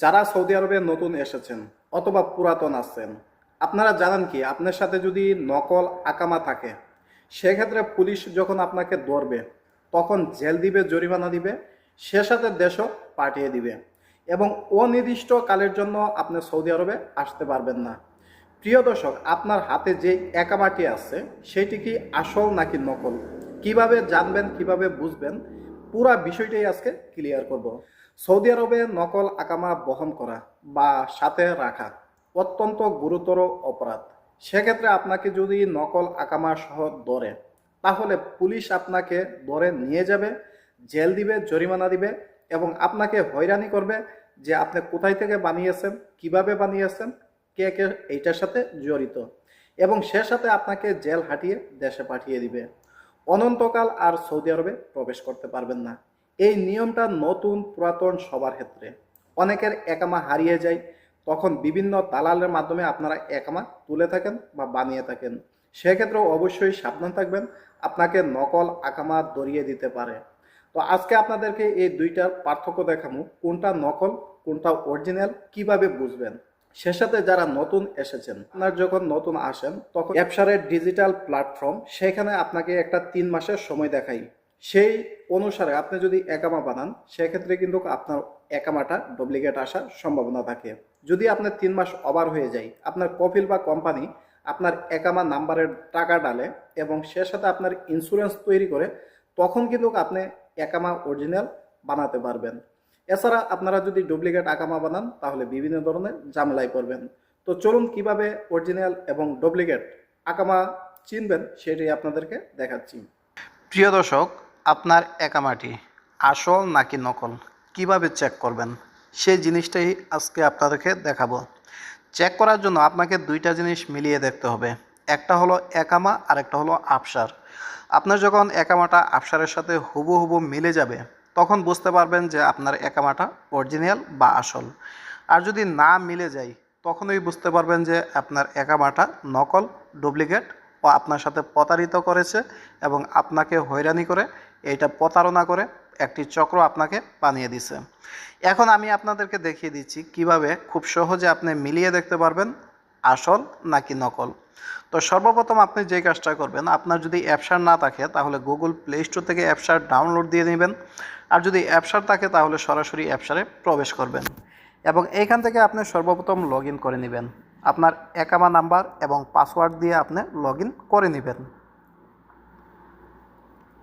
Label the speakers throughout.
Speaker 1: যারা সৌদি আরবে নতুন এসেছেন অথবা পুরাতন আসছেন আপনারা জানেন কি, আপনার সাথে যদি নকল আকামা থাকে, সেক্ষেত্রে পুলিশ যখন আপনাকে ধরবে, তখন জেল দিবে, জরিমানা দিবে, সে সাথে দেশও পাঠিয়ে দিবে এবং অনির্দিষ্ট কালের জন্য আপনি সৌদি আরবে আসতে পারবেন না। প্রিয় দর্শক, আপনার হাতে যে একামাটি আছে, সেটি কি আসল নাকি নকল? কীভাবে জানবেন, কীভাবে বুঝবেন, পুরা বিষয়টাই আজকে ক্লিয়ার করব। সৌদি আরবে নকল আকামা বহন করা বা সাথে রাখা অত্যন্ত গুরুতর অপরাধ। সেক্ষেত্রে আপনাকে যদি নকল আকামা সহ ধরে, তাহলে পুলিশ আপনাকে ধরে নিয়ে যাবে, জেল দিবে, জরিমানা দিবে এবং আপনাকে হয়রানি করবে যে আপনি কোথায় থেকে বানিয়েছেন, কীভাবে বানিয়েছেন, কে কে এইটার সাথে জড়িত এবং সে সাথে আপনাকে জেল হাঁটিয়ে দেশে পাঠিয়ে দিবে। অনন্তকাল আর সৌদি আরবে প্রবেশ করতে পারবেন না। এই নিয়মটা নতুন, পুরাতন সবার ক্ষেত্রে। অনেকের একামা হারিয়ে যায়, তখন বিভিন্ন দালালের মাধ্যমে আপনারা একামা তুলে থাকেন বা বানিয়ে থাকেন। সেক্ষেত্রে অবশ্যই সাবধান থাকবেন, আপনাকে নকল আকামা দরিয়ে দিতে পারে। তো আজকে আপনাদেরকে এই দুইটার পার্থক্য দেখাবো, কোনটা নকল, কোনটা অরিজিনাল, কীভাবে বুঝবেন? সে সাথে যারা নতুন এসেছেন, আপনার যখন নতুন আসেন, তখন ব্যবসারের ডিজিটাল প্ল্যাটফর্ম, সেখানে আপনাকে একটা তিন মাসের সময় দেখাই। সেই অনুসারে আপনি যদি একামা বানান, সেক্ষেত্রে কিন্তু আপনার একামাটা ডুপ্লিকেট আসার সম্ভাবনা থাকে। যদি আপনার তিন মাস ওভার হয়ে যায়, আপনার কপিল বা কোম্পানি আপনার একামা নাম্বারের টাকা ডালে এবং সে সাথে আপনার ইন্স্যুরেন্স তৈরি করে, তখন কিন্তু আপনি একামা অরিজিনাল বানাতে পারবেন। এছাড়া আপনারা যদি ডুপ্লিকেট আকামা বানান, তাহলে বিভিন্ন ধরনের ঝামেলায় পড়বেন। তো চলুন কীভাবে অরিজিনাল এবং ডুপ্লিকেট আকামা চিনবেন, সেটাই আপনাদেরকে দেখাচ্ছি। প্রিয় দর্শক আপনার একামাটি, আসল নাকি নকল, কীভাবে চেক করবেন? সেই জিনিসটাই আজকে আপনাদেরকে দেখাবো। চেক করার জন্য আপনাকে দুইটা জিনিস মিলিয়ে দেখতে হবে। একটা হলো একামা আর একটা হলো আফসার আপনার যখন একামাটা আফসারের সাথে হুবহু মিলে যাবে, তখন বুঝতে পারবেন যে আপনার একামাটা অরিজিনাল বা আসল। আর যদি না মিলে যায়, তখনই বুঝতে পারবেন যে আপনার একামাটা নকল ডুপ্লিকেট আপনার সাথে প্রতারিত করেছে এবং আপনাকে হয়রানি করে, এইটা প্রতারণা করে একটি চক্র আপনাকে বানিয়ে দিছে। এখন আমি আপনাদেরকে দেখিয়ে দিচ্ছি কীভাবে খুব সহজে আপনি মিলিয়ে দেখতে পারবেন, আসল নাকি নকল। তো সর্বপ্রথম আপনি যে কাজটা করবেন, আপনার যদি অ্যাপসার না থাকে, তাহলে গুগল প্লে স্টোর থেকে অ্যাপসার ডাউনলোড দিয়ে নেবেন। আর যদি অ্যাপসার থাকে, তাহলে সরাসরি অ্যাপসারে প্রবেশ করবেন। এবং এইখান থেকে আপনি সর্বপ্রথম লগ করে নেবেন। আপনার একামা নাম্বার এবং পাসওয়ার্ড দিয়ে আপনি লগ করে নেবেন।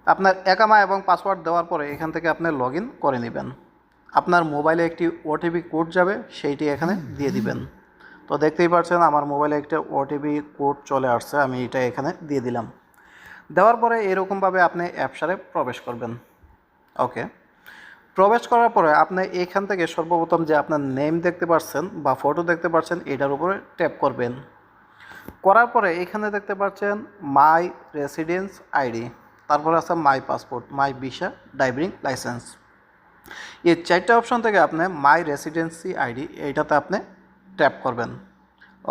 Speaker 1: আপনার একামা এবং পাসওয়ার্ড দেওয়ার পরে এখান থেকে আপনি লগ করে নেবেন। আপনার মোবাইলে একটি ওটিপি কোড যাবে, সেইটি এখানে দিয়ে দিবেন। তো দেখতেই পাচ্ছেন আমার মোবাইলে একটা ওটিপি কোড চলে আসছে, আমি এটা এখানে দিয়ে দিলাম। দেওয়ার পরে এরকমভাবে আপনি অ্যাপসারে প্রবেশ করবেন। ওকে। প্রবেশ করার পরে আপনি এখান থেকে সর্বপ্রথম যে আপনার নেম দেখতে পাচ্ছেন বা ফটো দেখতে পাচ্ছেন এটার উপরে ট্যাপ করবেন। করার পরে এখানে দেখতে পাচ্ছেন মাই রেসিডেন্স আইডি তারপরে আছে my passport my visa driving licence এই চারটা অপশন থেকে আপনি মাই রেসিডেন্সি আইডি এইটাতে আপনি ট্যাপ করবেন।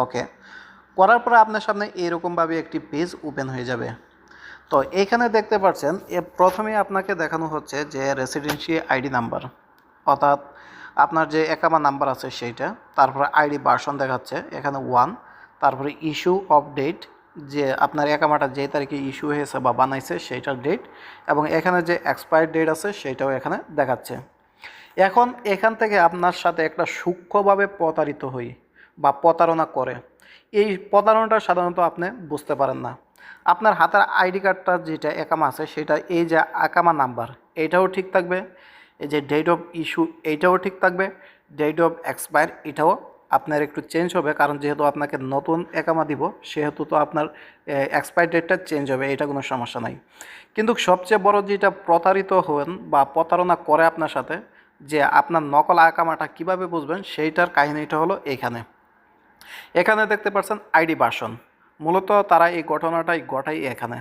Speaker 1: ওকে করার পরে আপনার সামনে এরকমভাবে একটি পেজ ওপেন হয়ে যাবে। তো এখানে দেখতে পাচ্ছেন, এ প্রথমে আপনাকে দেখানো হচ্ছে যে রেসিডেন্সি আইডি নাম্বার অর্থাৎ আপনার যে একামা নাম্বার আছে সেইটা, তারপরে আইডি ভার্সন দেখাচ্ছে, এখানে ওয়ান তারপরে ইস্যু অফ ডেট যে আপনার একামাটা যে তারিখে ইস্যু হয়েছে বা বানাইছে সেইটার ডেট এবং এখানে যে এক্সপায়ার ডেট আছে সেইটাও এখানে দেখাচ্ছে। এখন এখান থেকে আপনার সাথে একটা সূক্ষ্মভাবে প্রতারিত হই বা প্রতারণা করে। এই প্রতারণাটা সাধারণত আপনি বুঝতে পারেন না। আপনার হাতের আইডি কার্ডটা যেটা একামা আছে, সেটা এই যে আকামা নাম্বার এইটাও ঠিক থাকবে। এই যে ডেট অফ ইস্যু এইটাও ঠিক থাকবে। ডেট অফ এক্সপায়ার এটাও আপনার একটু চেঞ্জ হবে, কারণ যেহেতু আপনাকে নতুন একামা দিব, সেহেতু তো আপনার এক্সপায়ার ডেটটা চেঞ্জ হবে, এটা কোনো সমস্যা নাই। কিন্তু সবচেয়ে বড় যেটা প্রতারিত হন বা প্রতারণা করে আপনার সাথে, যে আপনার নকল আকামাটা কীভাবে বুঝবেন, সেইটার কাহিনীটা হলো এখানে। এখানে দেখতে পাচ্ছেন আইডি ভার্সন। মূলত তারা এই ঘটনাটাই ঘটাই এখানে।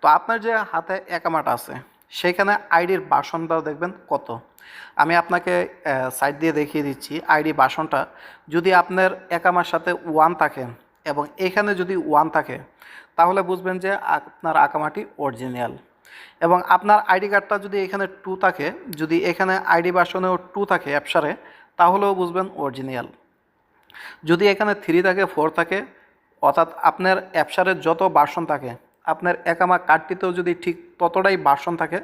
Speaker 1: তো আপনার যে হাতে একামাটা আছে সেইখানে আইডির বাসনটা দেখবেন কত। আমি আপনাকে সাইড দিয়ে দেখিয়ে দিচ্ছি আইডি বাসনটা। যদি আপনার একামার সাথে ওয়ান থাকে এবং এখানে যদি ওয়ান থাকে, তাহলে বুঝবেন যে আপনার আকামাটি অরিজিনাল এবং আপনার আইডি কার্ডটা যদি এখানে টু থাকে, যদি এখানে আইডি বাসনেও টু থাকে অ্যাপসারে, তাহলেও বুঝবেন অরিজিনাল যদি এখানে থ্রি থাকে ফোর থাকে অর্থাৎ আপনার অ্যাপসারের যত বাসন থাকে, আপনার একামা কার্ডটিতেও যদি ঠিক ততটাই বাসন থাকে,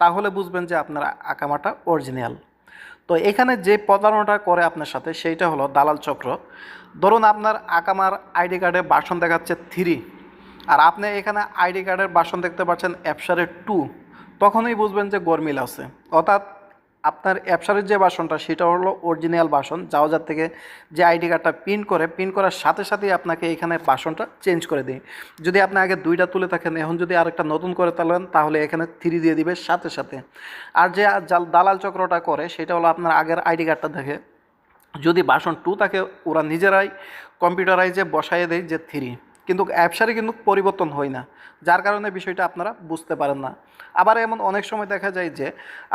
Speaker 1: তাহলে বুঝবেন যে আপনার আকামাটা অরিজিনাল। তো এখানে যে প্রতারণাটা করে আপনার সাথে, সেইটা হলো দালাল চক্র। ধরুন আপনার আকামার আইডি কার্ডে বাসন দেখাচ্ছে থ্রি, আর আপনি এখানে আইডি কার্ডের বাসন দেখতে পাচ্ছেন অ্যাপসারের টু, তখনই বুঝবেন যে গরমিল আছে। অর্থাৎ আপনার অ্যাপসারের যে বাসনটা, সেটা হলো অরিজিনাল বাসন। যাওয়াজার থেকে যে আইডি কার্ডটা প্রিন্ট করে প্রিন্ট করার সাথে সাথেই আপনাকে এখানে বাসনটা চেঞ্জ করে দিই। যদি আপনি আগে দুইটা তুলে থাকেন, এখন যদি আরেকটা নতুন করে তোলেন, তাহলে এখানে থ্রি দিয়ে দিবে সাথে সাথে। আর যে দালাল চক্রটা করে, সেটা হলো আপনার আগের আইডি কার্ডটা দেখে। যদি বাসন টু থাকে, ওরা নিজেরাই কম্পিউটারাইজে বসাইয়ে দেয় যে থ্রি কিন্তু অ্যাপসারে কিন্তু পরিবর্তন হয় না। যার কারণে বিষয়টা আপনারা বুঝতে পারেন না। আবার এমন অনেক সময় দেখা যায় যে,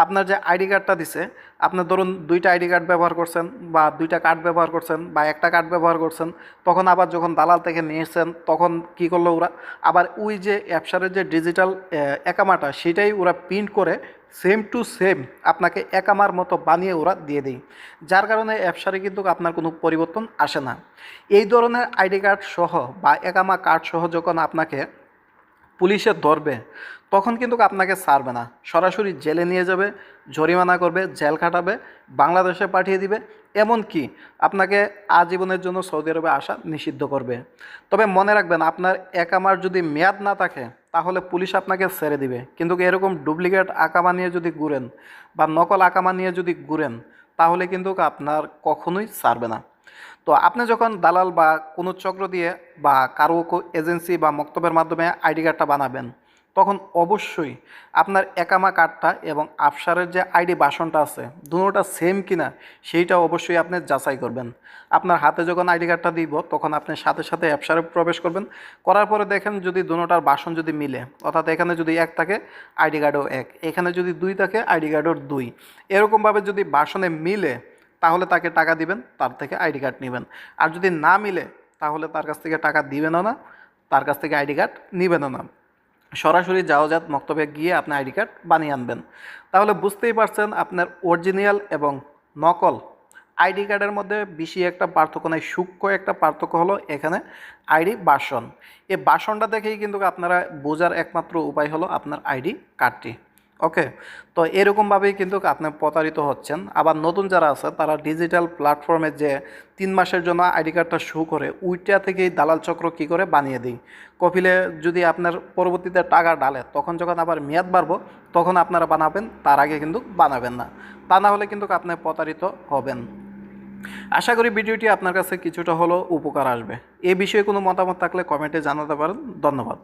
Speaker 1: আপনার যে আইডি কার্ডটা দিছে আপনার ধরুন দুইটা আইডি কার্ড ব্যবহার করছেন বা দুইটা কার্ড ব্যবহার করছেন বা একটা কার্ড ব্যবহার করছেন, তখন আবার যখন দালাল থেকে নিয়েছেন তখন কি করল ওরা? আবার ওই যে অ্যাপসারের যে ডিজিটাল একামাটা, সেটাই ওরা প্রিন্ট করে সেম টু সেম আপনাকে একামার মতো বানিয়ে ওরা দিয়ে দেয় যার কারণে অ্যাপসারে কিন্তু আপনার কোনো পরিবর্তন আসে না। এই ধরনের আইডি কার্ড সহ বা একামা কার্ড সহ যখন আপনাকে পুলিশে ধরবে, তখন কিন্তু আপনাকে ছাড়বে না। সরাসরি জেলে নিয়ে যাবে, জরিমানা করবে, জেল খাটাবে, বাংলাদেশে পাঠিয়ে দিবে, এমনকি আপনাকে আজীবনের জন্য সৌদি আরবে আসা নিষিদ্ধ করবে। তবে মনে রাখবেন, আপনার একামার যদি মেয়াদ না থাকে তাহলে পুলিশ আপনাকে ছেড়ে দিবে। কিন্তু এরকম ডুপ্লিকেট আঁকা বানিয়ে যদি ঘুরেন বা নকল আঁকা বানিয়ে যদি ঘুরেন, তাহলে কিন্তু আপনার কখনোই ছাড়বে না। তো আপনি যখন দালাল বা কোনো চক্র দিয়ে বা কারও এজেন্সি বা মক্তবের মাধ্যমে আইডি কার্ডটা বানাবেন তখন অবশ্যই আপনার একামা কার্ডটা এবং আফসারের যে আইডি বাসনটা আছে, দুটোটা সেম কিনা সেইটা অবশ্যই আপনি যাচাই করবেন। আপনার হাতে যখন আইডি কার্ডটা দিব, তখন আপনি সাথে সাথে অ্যাপসারে প্রবেশ করবেন। করার পরে দেখেন যদি দুটোটার বাসন যদি মিলে, অর্থাৎ এখানে যদি এক থাকে, আইডি কার্ডও এক। এখানে যদি দুই থাকে, আইডি কার্ডও দুই। এরকমভাবে যদি বাসনে মিলে, তাহলে তাকে টাকা দিবেন, তার থেকে আইডি কার্ড নেবেন। আর যদি না মিলে, তাহলে তার কাছ থেকে টাকা দিবেনও না, তার কাছ থেকে আইডি কার্ড নেবেনও না। সরাসরি যাওয়াজাত মক্তবে গিয়ে আপনি আইডি কার্ড বানিয়ে আনবেন। তাহলে বুঝতেই পারছেন আপনার অরিজিনাল এবং নকল আইডি কার্ডের মধ্যে বেশি একটা পার্থক্য নেই, সূক্ষ্ম একটা পার্থক্য হলো এখানে আইডি বাসন। এই বাসনটা দেখেই কিন্তু আপনারা বোঝার একমাত্র উপায় হলো আপনার আইডি কার্ডটি। ওকে তো এরকমভাবেই কিন্তু আপনি প্রতারিত হচ্ছেন। আবার নতুন যারা আছে, তারা ডিজিটাল প্ল্যাটফর্মে যে তিন মাসের জন্য আইডি কার্ডটা শো করে উইটা থেকেই দালাল চক্র কী করে বানিয়ে দিই কপিলে যদি আপনার পরবর্তীতে টাকা ডালে তখন যখন আবার মেয়াদ বাড়বো, তখন আপনারা বানাবেন, তার আগে কিন্তু বানাবেন না। তা না হলে কিন্তু আপনি প্রতারিত হবেন। আশা করি ভিডিওটি আপনার কাছে কিছুটা হলেও উপকার আসবে। এ বিষয়ে কোনো মতামত থাকলে কমেন্টে জানাতে পারেন। ধন্যবাদ।